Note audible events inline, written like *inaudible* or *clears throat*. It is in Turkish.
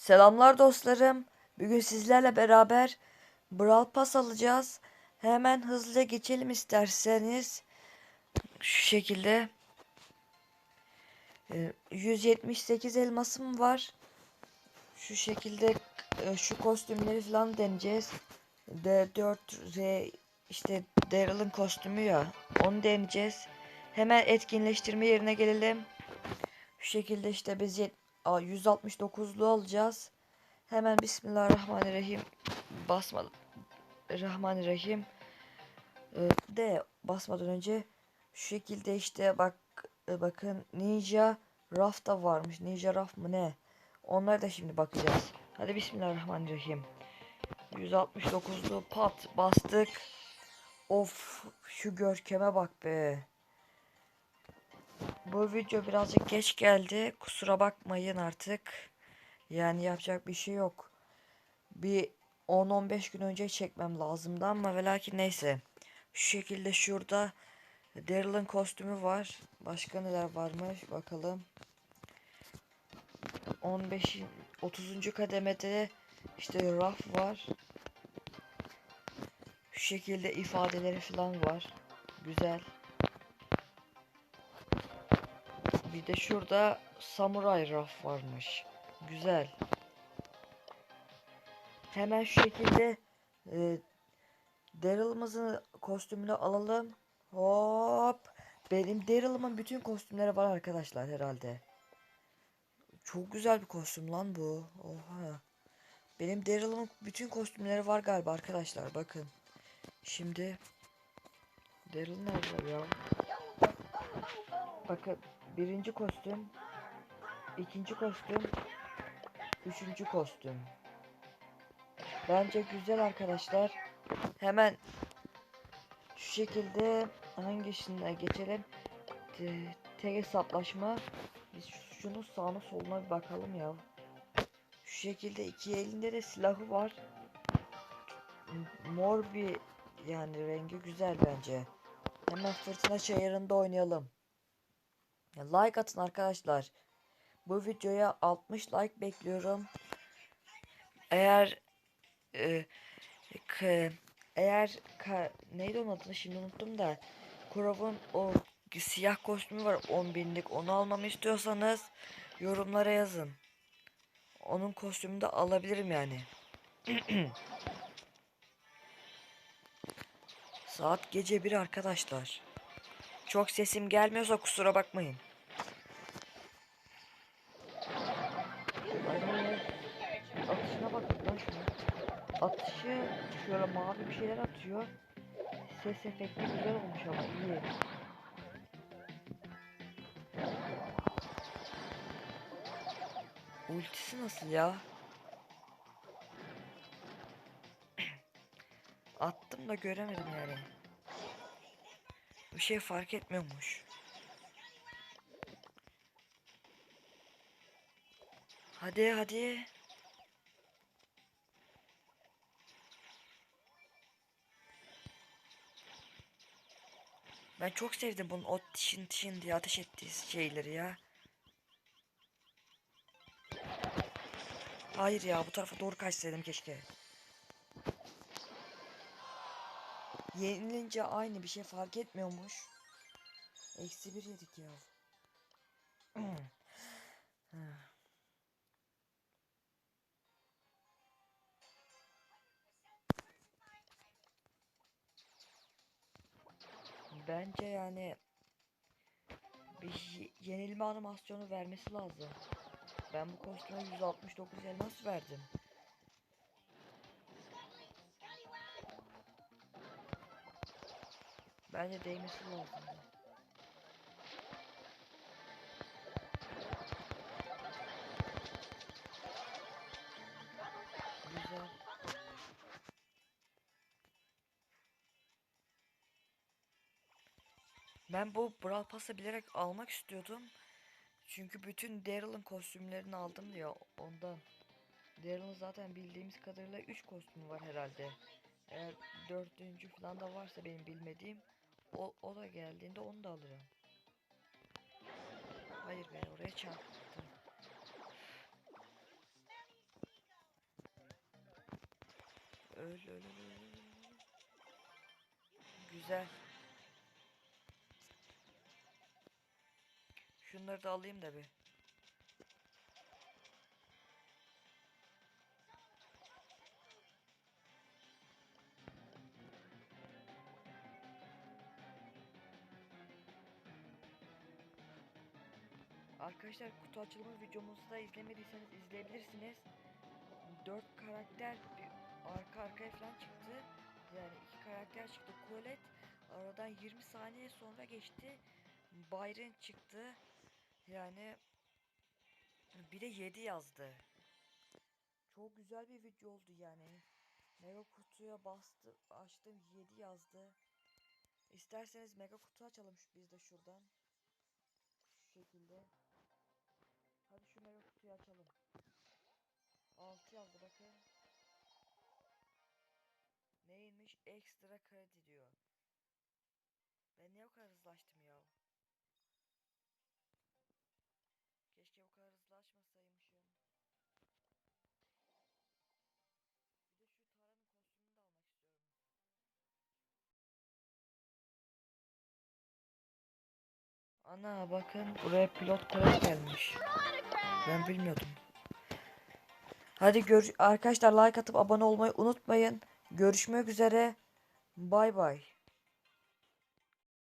Selamlar dostlarım. Bugün sizlerle beraber Brawl Pass alacağız. Hemen hızlıca geçelim isterseniz. Şu şekilde. Ee, 178 elmasım var. Şu şekilde e, şu kostümleri falan deneyeceğiz. D4 R işte Daryl'ın kostümü ya. Onu deneyeceğiz. Hemen etkinleştirme yerine gelelim. Şu şekilde işte biz Aa, 169'lu alacağız. Hemen Bismillahirrahmanirrahim basmadım. Rahmanirrahim. Ee, de basmadan önce şu şekilde işte bak e, bakın Ninja Raf da varmış. Ninja Raf mı ne? Onlara da şimdi bakacağız. Hadi Bismillahirrahmanirrahim. 169'lu pat bastık. Of şu görkeme bak be. Bu video birazcık geç geldi. Kusura bakmayın artık. Yani yapacak bir şey yok. Bir 10-15 gün önce çekmem lazımdı ama ve neyse. Şu şekilde şurada Daryl'ın kostümü var. Başka neler varmış bakalım. 15 30. kademede işte raf var. Şu şekilde ifadeleri falan var. Güzel. De şurada samuray raf varmış. Güzel. Hemen şu şekilde e, Daryl'ımızın kostümünü alalım. Hop. Benim Daryl'ımın bütün kostümleri var arkadaşlar herhalde. Çok güzel bir kostüm lan bu. Oha. Benim Daryl'ımın bütün kostümleri var galiba arkadaşlar. Bakın. Şimdi Daryl nerede ya? Bakın birinci kostüm, ikinci kostüm, üçüncü kostüm. Bence güzel arkadaşlar. Hemen şu şekilde hangisine geçelim? Te- Tek hesaplaşma. Biz şu- şunun sağına soluna bir bakalım ya. Şu şekilde iki elinde de silahı var. Mor bir yani rengi güzel bence. Hemen fırtına çayırında oynayalım. Like atın arkadaşlar. Bu videoya 60 like bekliyorum. Eğer e, eğer ka, neydi onun adını şimdi unuttum da Kurov'un o siyah kostümü var 10 binlik onu almamı istiyorsanız yorumlara yazın. Onun kostümünü de alabilirim yani. *clears throat* Saat gece 1 arkadaşlar. Çok sesim gelmiyorsa kusura bakmayın. Ay, atışına bak lan şuna. Atışı şöyle mavi bir şeyler atıyor. Ses efekti güzel olmuş ama iyi. Ultisi nasıl ya? *clears throat* Attım da göremedim yani. Bir şey fark etmiyormuş. Hadi hadi. Ben çok sevdim bunun o tişin tişin diye ateş ettiği şeyleri ya. Hayır ya bu tarafa doğru kaçsaydım keşke. Yenilince aynı bir şey fark etmiyormuş. Eksi bir yedik ya. Bence yani bir ye- yenilme animasyonu vermesi lazım. Ben bu kostüme 169 elmas verdim. Bence değmesi lazım. Güzel. Ben bu Brawl Pass'ı bilerek almak istiyordum. Çünkü bütün Daryl'ın kostümlerini aldım diyor ondan. Daryl'ın zaten bildiğimiz kadarıyla 3 kostümü var herhalde. Eğer dördüncü falan da varsa benim bilmediğim o, o da geldiğinde onu da alacağım. Hayır ben oraya çarptım. Öl öl öl. Güzel. Şunları da alayım da bir. Arkadaşlar kutu açılımı videomuzu da izlemediyseniz izleyebilirsiniz. 4 karakter bir arka arkaya falan çıktı. Yani iki karakter çıktı. Colette aradan 20 saniye sonra geçti. Byron çıktı. Yani bir de 7 yazdı. Çok güzel bir video oldu yani. Mega kutuya bastı, açtım 7 yazdı. İsterseniz mega kutu açalım biz de şuradan. Şu şekilde. Hadi şu mega kutuyu açalım. 6 yazdı bakın. Neymiş? Ekstra kredi diyor. Ben niye o kadar hızlı açtım ya? Ana bakın buraya pilot Tara gelmiş. Ben bilmiyordum. Hadi gör arkadaşlar like atıp abone olmayı unutmayın. Görüşmek üzere. Bay bay.